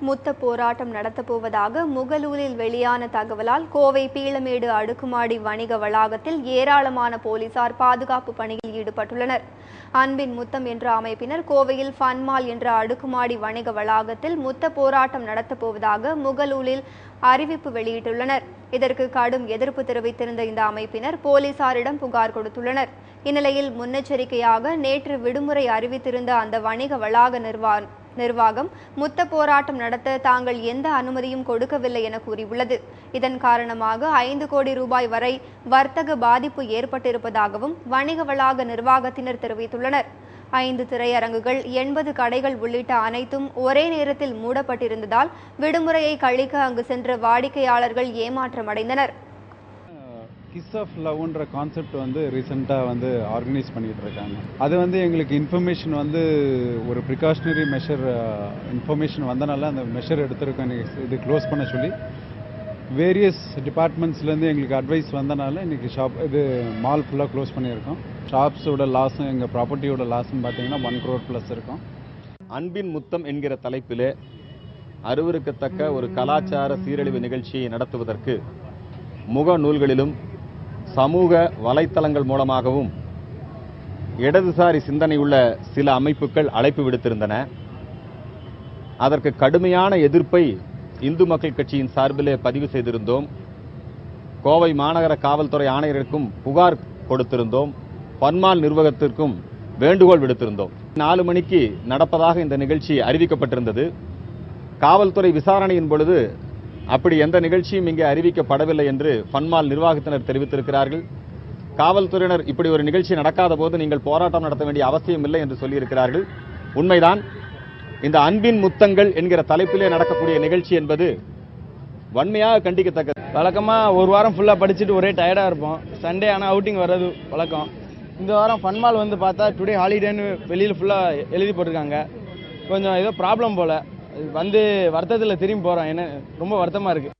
முத்த போராட்டம் நடத்தப்போவதாக முகலூரில் வெளியான தகவலால் கோவை பீளமேடு அடுக்குமாடி வணிக வளாகத்தில் ஏராளமான போலீசார் பாதுகாப்பு பணியில் ஈடுபட்டுள்ளனர். அன்பின் முத்தம் என்ற அமைப்பினர் கோவையில் ஃபன்மால் என்ற அடுக்குமாடி வணிக வளாகத்தில் முத்த போராட்டம் நடத்தப்போவதாக முகலூரில் அறிவிப்பு வெளியிட்டுள்ளனர். இதற்கு கடும் எதிர்ப்பு தெரிவித்திருந்த இந்த அமைப்பினர் போலீசாரிடம் புகார் கொடுத்துள்ளனர். இந்நிலையில் முன்னெச்சரிக்கையாக நேற்று விடுமுறை அறிவித்திருந்த அந்த வணிக வளாக நிர்வாக நிர்வாகம் முத்த போராட்டம் நடத்த தாங்கள் எந்த அனுமதியும் கொடுக்கவில்லை என கூறியுள்ளது. இதன் காரணமாக ஐந்து கோடி ரூபாய் வரை வர்த்தக பாதிப்பு ஏற்பட்டிருப்பதாகவும் வணிக வளாக நிர்வாகத்தினர் தெரிவித்துள்ளனர். ஐந்து திரையரங்குகள் எண்பது கடைகள் உள்ளிட்ட அனைத்தும் ஒரே நேரத்தில் மூடப்பட்டிருந்ததால் விடுமுறையை கழிக்க அங்கு சென்ற வாடிக்கையாளர்கள் ஏமாற்றமடைந்தனர். கிஸ் ஆஃப் லவ்ன்ற கான்செப்ட் வந்து ரீசெண்டாக வந்து ஆர்கனைஸ் பண்ணிட்டு இருக்காங்க அது வந்து எங்களுக்கு இன்ஃபர்மேஷன் வந்து ஒரு ப்ரிகாஷனரி மெஷர் இன்ஃபர்மேஷன் வந்தனால அந்த மெஷர் எடுத்திருக்கோம். இன்னைக்கு இது க்ளோஸ் பண்ண சொல்லி. வேரியஸ் டிபார்ட்மெண்ட்ஸ்லேருந்து எங்களுக்கு அட்வைஸ் வந்தனால இன்னைக்கு ஷாப் இது மால் ஃபுல்லாக க்ளோஸ் பண்ணியிருக்கோம். ஷாப்ஸோட லாஸும் எங்கள் ப்ராப்பர்ட்டியோட லாஸும் பார்த்தீங்கன்னா ஒன் க்ரோர் ப்ளஸ் இருக்கும். அன்பின் முத்தம் என்கிற தலைப்பிலே அருவருக்கத்தக்க ஒரு கலாச்சார சீரழிவு நிகழ்ச்சியை நடத்துவதற்கு முக நூல்களிலும் சமூக வலைத்தளங்கள் மூலமாகவும் இடதுசாரி சிந்தனையுள்ள சில அமைப்புகள் அழைப்பு விடுத்திருந்தன. அதற்கு கடுமையான எதிர்ப்பை இந்து மக்கள் கட்சியின் சார்பிலே பதிவு செய்திருந்தோம். கோவை மாநகர காவல்துறை ஆணையருக்கும் புகார் கொடுத்திருந்தோம். பன்மால் நிர்வாகத்திற்கும் வேண்டுகோள் விடுத்திருந்தோம். நாலு மணிக்கு நடப்பதாக இந்த நிகழ்ச்சி அறிவிக்கப்பட்டிருந்தது. காவல்துறை விசாரணையின் பொழுது அப்படி எந்த நிகழ்ச்சியும் இங்கே அறிவிக்கப்படவில்லை என்று பன்மால் நிர்வாகத்தினர் தெரிவித்திருக்கிறார்கள். காவல்துறையினர் இப்படி ஒரு நிகழ்ச்சி நடக்காத போது நீங்கள் போராட்டம் நடத்த வேண்டிய அவசியம் இல்லை என்று சொல்லியிருக்கிறார்கள். உண்மைதான் இந்த அன்பின் முத்தங்கள் என்கிற தலைப்பிலே நடக்கக்கூடிய நிகழ்ச்சி என்பது வன்மையாக கண்டிக்கத்தக்கது. வழக்கமாக ஒரு வாரம் ஃபுல்லாக படிச்சுட்டு ஒரே டயர்டாக இருப்போம். சண்டே ஆனால் அவுட்டிங் வர்றது வழக்கம். இந்த வாரம் ஃபன்மால் வந்து பார்த்தா டுடே ஹாலிடேன்னு வெளியில் ஃபுல்லாக எழுதி போட்டிருக்காங்க. கொஞ்சம் ஏதோ ப்ராப்ளம் போல். வந்து வருத்தத்தில் திரும்பி போகிறோம் என்ன ரொம்ப வருத்தமாக இருக்குது